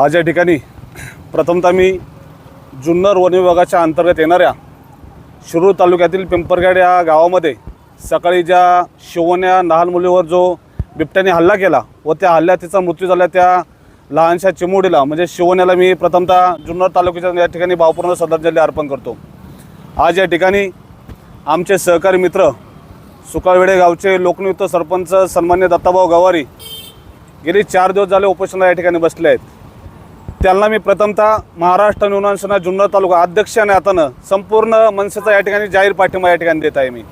आज या ठिकाणी प्रथमतः मी जुन्नर वन विभागाच्या अंतर्गत येणाऱ्या शिरूर तालुक्यातील पिंपरगाड या गावामध्ये सकाळी ज्या शिवण्या लहान मुलीवर जो बिबट्याने हल्ला केला व त्या हल्ल्यात तिचा मृत्यू झाला त्या लहानशा चिमुडीला म्हणजे शिवण्याला मी प्रथमतः जुन्नर तालुक्याच्या या ठिकाणी भावपूर्ण श्रद्धांजली अर्पण करतो. आज या ठिकाणी आमचे सहकारी मित्र सुकाळवेडे गावचे लोकनियुक्त सरपंच सन्मान्य दत्ताभाऊ गवारी गेली चार दिवस झाले उपोषणाला या ठिकाणी बसले आहेत. त्यांना मी प्रथमतः महाराष्ट्र नूतन जुन्नर तालुका अध्यक्ष आणि हातानं संपूर्ण मनसेचा या ठिकाणी जाहीर पाठिंबा या ठिकाणी देत आहे मी.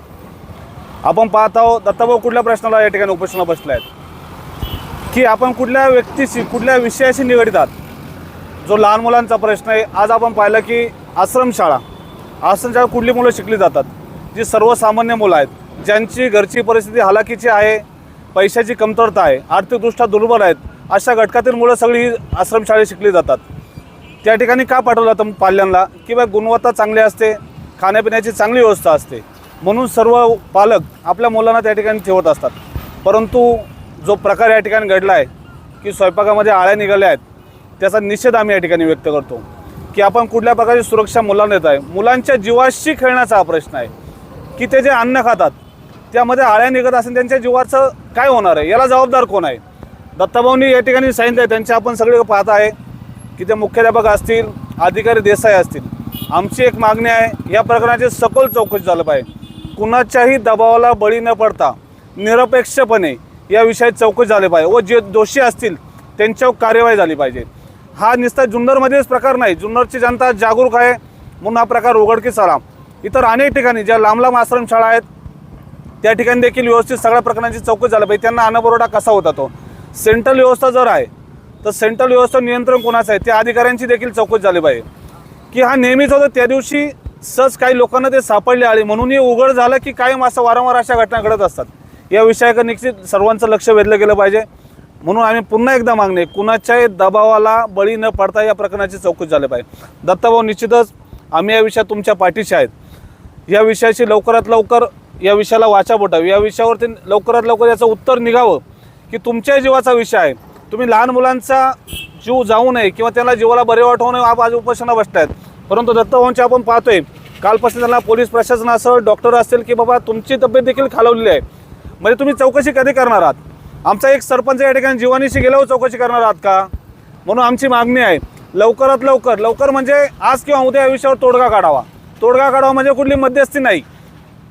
आपण पाहत आहोत दत्ताभाऊ कुठल्या प्रश्नाला या ठिकाणी उपोषणाला बसल्या आहेत की आपण कुठल्या व्यक्तीशी कुठल्या विषयाशी निगडितात जो लहान मुलांचा प्रश्न आहे आज आपण पाहिलं की आश्रमशाळा आश्रमशाळा कुठली मुलं शिकली जातात? जी सर्वसामान्य मुलं आहेत ज्यांची घरची परिस्थिती हलाखीची आहे पैशाची कमतरता आहे आर्थिकदृष्ट्या दुर्बल आहेत अशा घटकातील मुलं सगळी ही आश्रमशाळेत शिकली जातात. त्या ठिकाणी का पाठवलं जातं पाल्यांना? किंवा गुणवत्ता चांगली असते खाण्यापिण्याची चांगली व्यवस्था असते. म्हणून सर्व पालक आपल्या मुलांना त्या ठिकाणी ठेवत असतात. परंतु जो प्रकार या ठिकाणी घडला आहे की स्वयंपाकामध्ये आळ्या निघाल्या आहेत त्याचा निषेध आम्ही या ठिकाणी व्यक्त करतो. की आपण कुठल्या प्रकारची सुरक्षा मुलांना देत आहे? मुलांच्या जीवाशी खेळण्याचा हा प्रश्न आहे. की ते जे अन्न खातात त्यामध्ये आळ्या निघत असेल त्यांच्या जीवाचं काय होणार आहे? याला जबाबदार कोण आहे? दत्ताभाऊंनी या ठिकाणी सांगितलं आहे त्यांचे आपण सगळे पाहत आहे की ते मुख्याध्यापक असतील अधिकारी देसाई असतील. आमची एक मागणी आहे या प्रकरणाची सखोल चौकशी झालं पाहिजे. कुणाच्याही दबावाला बळी न पडता निरपेक्षपणे या विषयात चौकशी झाली पाहिजे व जे दोषी असतील त्यांच्यावर कार्यवाही झाली पाहिजे. हा निस्ता जुन्नरमध्येच प्रकार नाही जुन्नरची जनता जागरूक आहे म्हणून हा प्रकार उघडकीस आला. इतर अनेक ठिकाणी ज्या लांब लांब आश्रमशाळा आहेत त्या ठिकाणी देखील व्यवस्थित सगळ्या प्रकरणांची चौकशी झाली पाहिजे. त्यांना अन्नपुरवठा कसा होता तो? सेंट्रल व्यवस्था जर आहे तर सेंट्रल व्यवस्था नियंत्रण कोणाचं आहे? त्या अधिकाऱ्यांची देखील चौकशी झाली पाहिजे. की हा नेहमीच होतं त्या दिवशी सहज काही लोकांना ते सापडले आले. म्हणून हे उघड झालं की कायम असं वारंवार अशा घटना घडत असतात. या विषयाकडे निश्चित सर्वांचं लक्ष वेधलं गेलं पाहिजे. म्हणून आम्ही पुन्हा एकदा मागणे कुणाच्याही दबावाला बळी न पडता या प्रकरणाची चौकशी झाली पाहिजे. दत्ताभाऊ निश्चितच आम्ही या विषयात तुमच्या पाठीशी आहेत. या विषयाशी लवकरात लवकर या विषयाला वाचा बोटावी. या विषयावरती लवकरात लवकर याचं उत्तर निघावं. की तुमच्या जीवाचा विषय आहे. तुम्ही लहान मुलांचा जीव जाऊ नये किंवा त्यांना जीवाला बरे वाटवू नये आज उपोषणा बसतायत. परंतु दत्तभवनचे आपण पाहतोय कालपासून त्यांना पोलीस प्रशासन असं डॉक्टर असतील की बाबा तुमची तब्येत देखील खालवलेली आहे. म्हणजे तुम्ही चौकशी कधी करणार आहात? आमचा एक सरपंच या ठिकाणी जीवानीशी गेल्यावर चौकशी करणार आहात का? म्हणून आमची मागणी आहे लवकरात लवकर लवकर म्हणजे आज किंवा उद्या या विषयावर तोडगा काढावा. तोडगा काढावा म्हणजे कुठली मध्यस्थी नाही.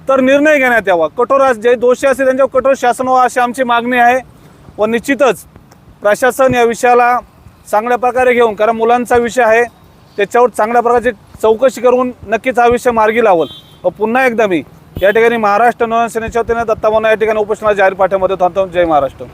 तर निर्णय घेण्यात यावा. कठोर जे दोषी असतील त्यांच्यावर कठोर शासन व्हावं अशी आमची मागणी आहे. व निश्चितच प्रशासन या विषयाला चांगल्या प्रकारे घेऊन कारण मुलांचा विषय आहे त्याच्यावर चांगल्या प्रकारची चौकशी करून नक्कीच हा विषय मार्गी लावल. व पुन्हा एकदा मी या ठिकाणी महाराष्ट्र नवसेनेच्या वतीने दत्ताभाऊंना या ठिकाणी उपोषणाला जाहीर पाठ्यामध्ये थांबतो जय महाराष्ट्र.